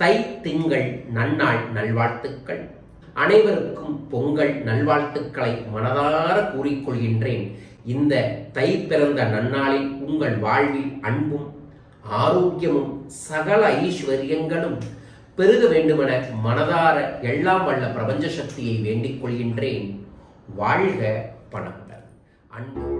தை திங்கள் நன்னாள் நல்வாழ்த்துக்கள். அனைவருக்கும் பொங்கல் நல்வாழ்த்துக்களை மனதார கூறிக்கொள்கின்றேன். இந்த தை பிறந்த நன்னாளில் உங்கள் வாழ்வில் அன்பும் ஆரோக்கியமும் சகல ஐஸ்வர்யங்களும் பெருக வேண்டுமென மனதார எல்லாம் வல்ல பிரபஞ்ச சக்தியை வேண்டிக் கொள்கின்றேன். வாழ்க பணங்கள் அன்பு.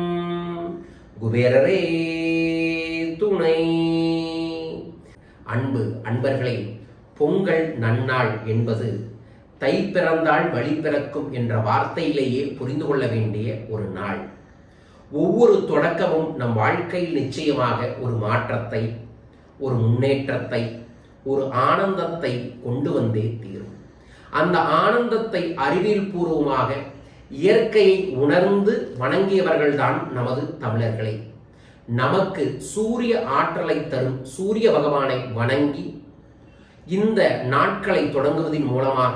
குபேரரே துணை. அன்பு அன்பர்களே பொங்கல் நன்னாள் என்பது தை பிறந்தால் வழி பிறக்கும் என்ற வார்த்தையிலேயே புரிந்து கொள்ள வேண்டிய ஒரு நாள். ஒவ்வொரு தொடக்கமும் நம் வாழ்க்கையில் நிச்சயமாக ஒரு மாற்றத்தை ஒரு முன்னேற்றத்தை ஒரு ஆனந்தத்தை கொண்டு வந்தே தீரும். அந்த ஆனந்தத்தை அறிவியல் பூர்வமாக இயற்கையை உணர்ந்து வணங்கியவர்கள்தான் நமது தமிழர்களே. நமக்கு சூரிய ஆற்றலை தரும் சூரிய பகவானை வணங்கி இந்த நாட்களை தொடங்குவதன் மூலமாக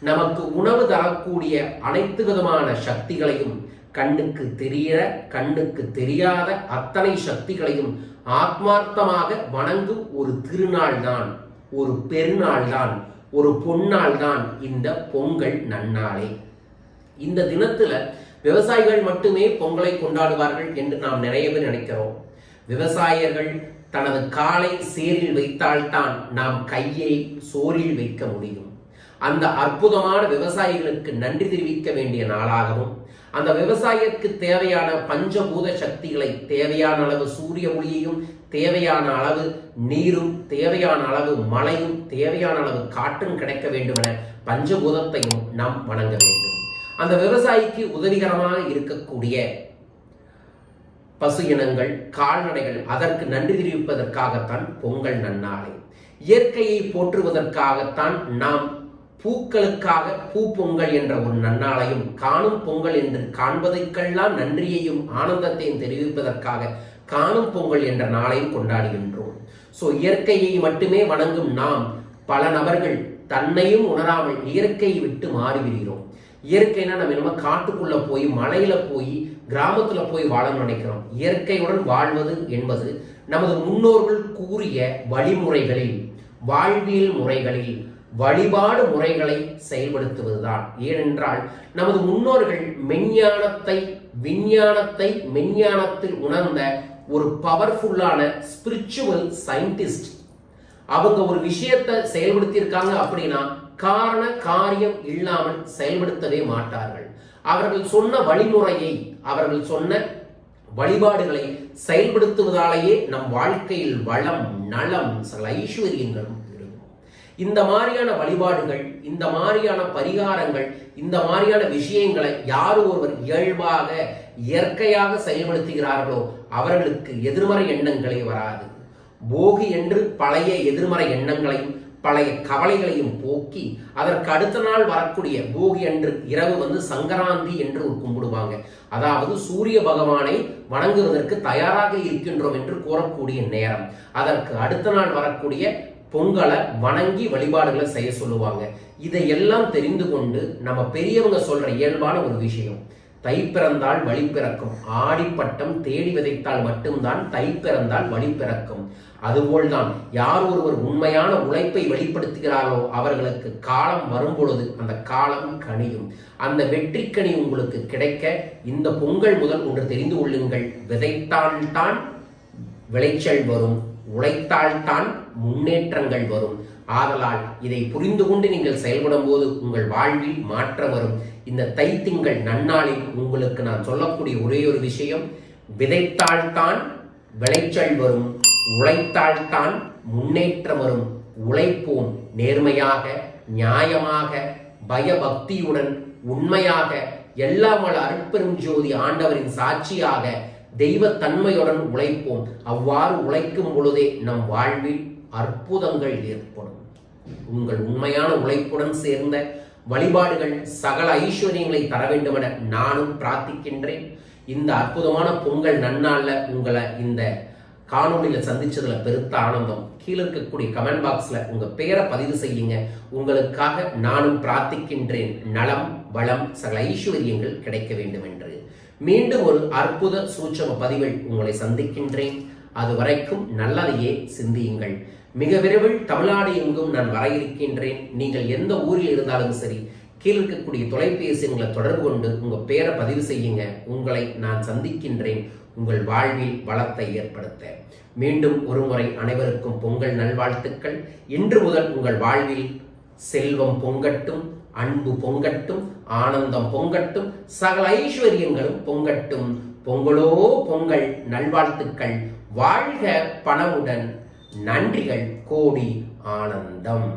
நமக்கு உணவு தரக்கூடிய அனைத்து விதமான சக்திகளையும் கண்ணுக்கு தெரிய கண்ணுக்கு தெரியாத அத்தனை சக்திகளையும் ஆத்மார்த்தமாக வணங்கும் ஒரு திருநாள் தான் ஒரு பெருநாள் தான் ஒரு பொன்னாள் தான் இந்த பொங்கல் நன்னாளே. இந்த தினத்துல விவசாயிகள் மட்டுமே பொங்கலை கொண்டாடுவார்கள் என்று நாம் நிறைய பேர் நினைக்கிறோம். விவசாயிகள் தனது காலை சேரில் வைத்தால்தான் நாம் கையை சோரில் வைக்க முடியும். அந்த அற்புதமான விவசாயிகளுக்கு நன்றி தெரிவிக்க வேண்டிய நாளாகவும் அந்த விவசாயிக்கு தேவையான பஞ்சபூத சக்திகளை தேவையான அளவு சூரிய ஒளியையும் தேவையான அளவு நீரும் தேவையான அளவு மழையும் தேவையான அளவு காற்றும் கிடைக்க வேண்டுமென பஞ்சபூதத்தையும் நாம் வணங்க வேண்டும். அந்த விவசாயிக்கு உதவிகரமாக இருக்கக்கூடிய பசு இனங்கள் கால்நடைகள் அதற்கு நன்றி தெரிவிப்பதற்காகத்தான் பொங்கல் நன்னாளை. இயற்கையை போற்றுவதற்காகத்தான் நாம் பூக்களுக்காக பூ பொங்கல் என்ற ஒரு நன்னாளையும் காணும் பொங்கல் என்று காண்பதற்கெல்லாம் நன்றியையும் ஆனந்தத்தையும் தெரிவிப்பதற்காக காணும் பொங்கல் என்ற நாளையும் கொண்டாடுகின்றோம். ஸோ இயற்கையை மட்டுமே வணங்கும் நாம் பல நபர்கள் தன்னையும் உணராமல் இயற்கையை விட்டு மாறிவிடுகிறோம். இயற்கைனா நம்ம என்னமோ காட்டுக்குள்ள போய் மலையில போய் கிராமத்துல போய் வாழணும்னு நினைக்கிறோம். இயற்கையுடன் வாழ்வது என்பது நமது முன்னோர்கள் கூறிய வழிமுறைகளில் வாழ்வியல் முறைகளில் வழிபாடு முறைகளை செயல்படுத்துவதுதான். ஏனென்றால் நமது முன்னோர்கள் மெஞ்ஞானத்தை விஞ்ஞானத்தை மெஞ்ஞானத்தில் உணர்ந்த ஒரு பவர்ஃபுல்லான ஸ்பிரிச்சுவல் சயின்டிஸ்ட் அவங்க ஒரு விஷயத்தை செயல்படுத்தியிருக்காங்க அப்படின்னா காரண காரியம் இல்லாமல் செயல்படுத்தவே மாட்டார்கள். அவர்கள் சொன்ன வழிமுறையை அவர்கள் சொன்ன வழிபாடுகளை செயல்படுத்துவதாலேயே நம் வாழ்க்கையில் வளம் நலம் சில ஐஸ்வர்யங்களும் இருக்கும் இந்த மாதிரியான வழிபாடுகள் இந்த மாதிரியான பரிகாரங்கள் இந்த மாதிரியான விஷயங்களை யார் ஒருவர் இயல்பாக இயற்கையாக செயல்படுத்துகிறார்களோ அவர்களுக்கு எதிர்மறை எண்ணங்களே வராது. போகி என்று பழைய எதிர்மறை எண்ணங்களையும் பழைய கவலைகளையும் போக்கி அதற்கு அடுத்த நாள் வரக்கூடிய போகி அன்று இரவு வந்து சங்கராந்தி என்று ஒரு கும்பிடுவாங்க. அதாவது சூரிய பகவானை வணங்குவதற்கு தயாராக இருக்கின்றோம் என்று கூறக்கூடிய நேரம். அதற்கு அடுத்த நாள் வரக்கூடிய பொங்கலை வணங்கி வழிபாடுகளை செய்ய சொல்லுவாங்க. இதையெல்லாம் தெரிந்து கொண்டு நம்ம பெரியவங்க சொல்ற இயல்பான ஒரு விஷயம். தை பிறந்தால் வழி பிறக்கும். ஆடிப்பட்டம் தேடி விதைத்தால் மட்டும்தான் தை பிறந்தால் வழி பிறக்கும். அதுபோல்தான் யார் ஒருவர் உண்மையான உழைப்பை வெளிப்படுத்துகிறாரோ அவர்களுக்கு காலம் வரும்பொழுது அந்த காலம் கனியும். அந்த வெற்றிக்கனி உங்களுக்கு கிடைக்க இந்த பொங்கல் முதல் ஒன்று தெரிந்து கொள்ளுங்கள். விதைத்தால்தான் விளைச்சல் வரும் உழைத்தால்தான் முன்னேற்றங்கள் வரும். ஆதலால் இதை புரிந்து கொண்டு நீங்கள் செயல்படும் போது உங்கள் வாழ்வில் மாற்றம் வரும். இந்த தைத்திங்கள் நன்னாளில் உங்களுக்கு நான் சொல்லக்கூடிய ஒரே ஒரு விஷயம் விதைத்தால்தான் விளைச்சல் வரும் உழைத்தால்தான் முன்னேற்றம் வரும். உழைப்போம் நேர்மையாக நியாயமாக பயபக்தியுடன் உண்மையாக எல்லாம் வள அருட்பெரும் ஜோதி ஆண்டவரின் சாட்சியாக தெய்வ தன்மையுடன் உழைப்போம். அவ்வாறு உழைக்கும் பொழுதே நம் வாழ்வில் அற்புதங்கள் ஏற்படும். உங்கள் உண்மையான உழைப்புடன் சேர்ந்த வழிபாடுகள் சகல ஐஸ்வர்யங்களை தர வேண்டும் என நானும் பிரார்த்திக்கின்றேன். இந்த அற்புதமான பொங்கல் நன்னாள்ல உங்களை இந்த காணொலியில் சந்திச்சதுல பெருத்த ஆனந்தம். கீழே இருக்கக்கூடிய கமெண்ட் பாக்ஸ்ல உங்க பெயரை பதிவு செய்யுங்க. உங்களுக்காக நானும் பிரார்த்திக்கின்றேன். நலம் வளம் சகல ஐஸ்வர்யங்கள் கிடைக்க வேண்டும் என்று மீண்டும் ஒரு அற்புத சூட்சம பதிவில் உங்களை சந்திக்கின்றேன். அது வரைக்கும் நல்லதையே சிந்தியுங்கள். மிக விரைவில் தமிழ்நாடு எங்கும் நான் வர இருக்கின்றேன். நீங்கள் எந்த ஊரில் இருந்தாலும் சரி கீழே இருக்கக்கூடிய தொலைபேசிங்களை தொடர்பு கொண்டு உங்கள் பேரை பதிவு செய்யுங்க. உங்களை நான் சந்திக்கின்றேன். உங்கள் வாழ்வில் வளத்தை ஏற்படுத்த. மீண்டும் ஒருமுறை அனைவருக்கும் பொங்கல் நல்வாழ்த்துக்கள். இன்று முதல் உங்கள் வாழ்வில் செல்வம் பொங்கட்டும் அன்பு பொங்கட்டும் ஆனந்தம் பொங்கட்டும் சகல ஐஸ்வர்யங்களும் பொங்கட்டும். பொங்கலோ பொங்கல் நல்வாழ்த்துக்கள். வாழ்க பணமுடன் நன்றிகள் கோடி ஆனந்தம்.